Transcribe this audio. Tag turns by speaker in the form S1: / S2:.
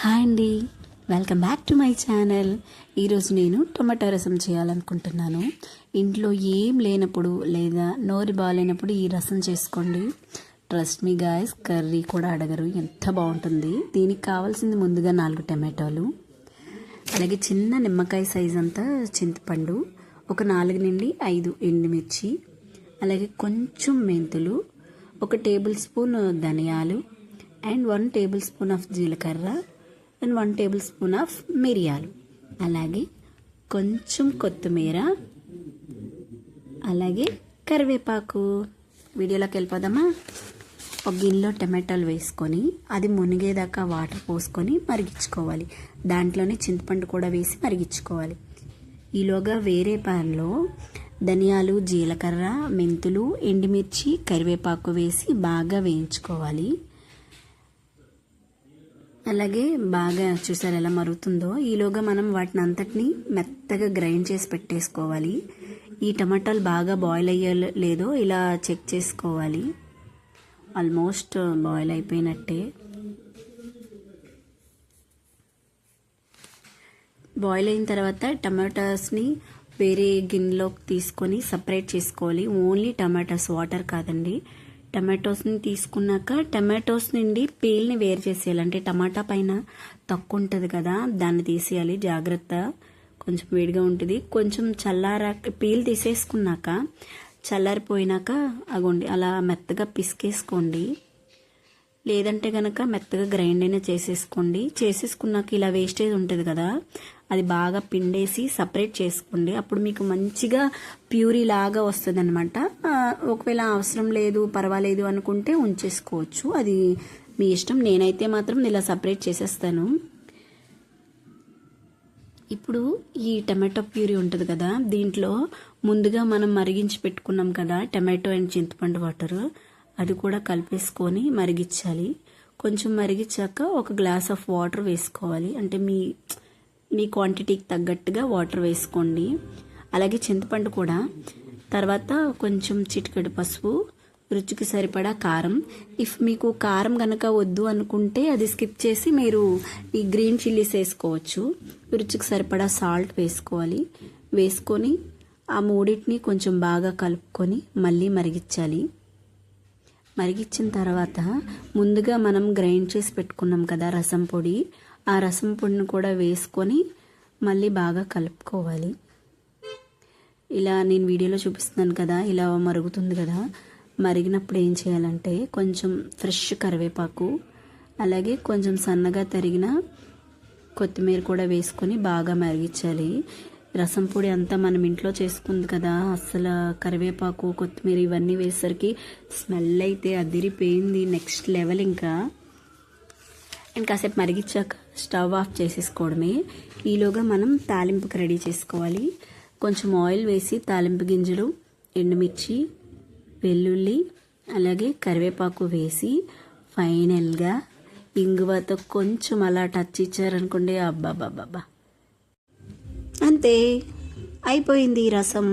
S1: Hi అండి. Welcome back to my channel. ఈరోజు నేను టొమాటో రసం చేయాలనుకుంటున్నాను. ఇంట్లో ఏం లేనప్పుడు లేదా నోరు బాగాలేనప్పుడు ఈ రసం చేసుకోండి. ట్రస్ట్ మీ గాయస్ కర్రీ కూడా అడగరు. ఎంత బాగుంటుంది. దీనికి కావాల్సింది ముందుగా నాలుగు టమాటోలు. అలాగే చిన్న నిమ్మకాయ సైజ్ అంతా చింతపండు ఒక నాలుగు నుండి ఐదు ఎండుమిర్చి అలాగే కొంచెం మెంతులు ఒక టేబుల్ స్పూన్ ధనియాలు and one table spoon of జీలకర్ర and one table spoon of మిరియాలు. అలాగే కొంచెం కొత్తిమీర. అలాగే కరివేపాకు. వీడియోలోకి వెళ్ళిపోదామా? ఒక గిన్నెలో టమాటాలు వేసుకొని అది మునిగేదాకా వాటర్ పోసుకొని మరిగించుకోవాలి. దాంట్లోనే చింతపండు కూడా వేసి మరిగించుకోవాలి. ఈలోగా వేరే పాన్లో ధనియాలు జీలకర్ర మెంతులు ఎండుమిర్చి కరివేపాకు వేసి బాగా వేయించుకోవాలి. అలాగే బాగా చూసారు ఎలా మరుగుతుందో. ఈలోగా మనం వాటిని అంతటిని మెత్తగా గ్రైండ్ చేసి పెట్టేసుకోవాలి. ఈ టమాటాలు బాగా బాయిల్ అయ్యే లేదో ఇలా చెక్ చేసుకోవాలి. ఆల్మోస్ట్ బాయిల్ అయిపోయినట్టే. బాయిల్ అయిన తర్వాత టమాటాస్ని వేరే గిన్నెలోకి తీసుకొని సపరేట్ చేసుకోవాలి. ఓన్లీ టమాటాస్ వాటర్ కాదండి. టమాటోస్ని తీసుకున్నాక టమాటోస్ నుండి పీల్ని వేరు చేసేయాలి. అంటే టమాటా పైన తక్కువ ఉంటుంది కదా దాన్ని తీసేయాలి. జాగ్రత్త. కొంచెం వేడిగా ఉంటుంది. కొంచెం చల్లారా పీల్ తీసేసుకున్నాక చల్లారిపోయినాక అగోండి అలా మెత్తగా పిసికేసుకోండి. లేదంటే కనుక మెత్తగా గ్రైండ్ అయినా చేసేసుకోండి. చేసేసుకున్నాక ఇలా వేస్టేజ్ ఉంటుంది కదా అది బాగా పిండేసి సపరేట్ చేసుకోండి. అప్పుడు మీకు మంచిగా ప్యూరీ లాగా వస్తుంది అనమాట ఒకవేళ అవసరం లేదు పర్వాలేదు అనుకుంటే ఉంచేసుకోవచ్చు. అది మీ ఇష్టం. నేనైతే మాత్రం ఇలా సపరేట్ చేసేస్తాను. ఇప్పుడు ఈ టమాటో ప్యూరీ ఉంటుంది కదా దీంట్లో ముందుగా మనం మరిగించి పెట్టుకున్నాం కదా టమాటో అండ్ చింతపండు వాటర్. అది కూడా కలిపేసుకొని మరిగించాలి. కొంచెం మరిగించాక ఒక గ్లాస్ ఆఫ్ వాటర్ వేసుకోవాలి. అంటే మీ మీ క్వాంటిటీకి తగ్గట్టుగా వాటర్ వేసుకోండి. అలాగే చింతపండు కూడా. తర్వాత కొంచెం చిటికెడు పసుపు రుచికి సరిపడా కారం. ఇఫ్ మీకు కారం గనక వద్దు అనుకుంటే అది స్కిప్ చేసి మీరు ఈ గ్రీన్ చిల్లీస్ వేసుకోవచ్చు. రుచికి సరిపడా సాల్ట్ వేసుకోవాలి. వేసుకొని ఆ మూడింటిని కొంచెం బాగా కలుపుకొని మళ్ళీ మరిగించాలి. మరిగించిన తర్వాత ముందుగా మనం గ్రైండ్ చేసి పెట్టుకున్నాం కదా రసం పొడి. ఆ రసం పొడిని కూడా వేసుకొని మళ్ళీ బాగా కలుపుకోవాలి. ఇలా నేను వీడియోలో చూపిస్తున్నాను కదా ఇలా మరుగుతుంది కదా. మరిగినప్పుడు ఏం చేయాలంటే కొంచెం ఫ్రెష్ కరివేపాకు అలాగే కొంచెం సన్నగా తరిగిన కొత్తిమీర కూడా వేసుకొని బాగా మరిగించాలి. రసం పొడి అంతా మనం ఇంట్లో చేసుకుంది కదా అసలు కరివేపాకు కొత్తిమీర ఇవన్నీ వేసేసరికి స్మెల్ అయితే అదిరిపోయింది నెక్స్ట్ లెవెల్ ఇంకా. అండ్ కాసేపు మరిగించాక స్టవ్ ఆఫ్ చేసేసుకోవడమే. ఈలోగా మనం తాలింపుకి రెడీ చేసుకోవాలి. కొంచెం ఆయిల్ వేసి తాలింపు గింజలు ఎండుమిర్చి వెల్లుల్లి అలాగే కరివేపాకు వేసి ఫైనల్గా ఇంగువతో కొంచెం అలా టచ్ ఇచ్చారనుకోండి అబ్బాబ్బాబ్బా అంతే. అయిపోయింది రసం.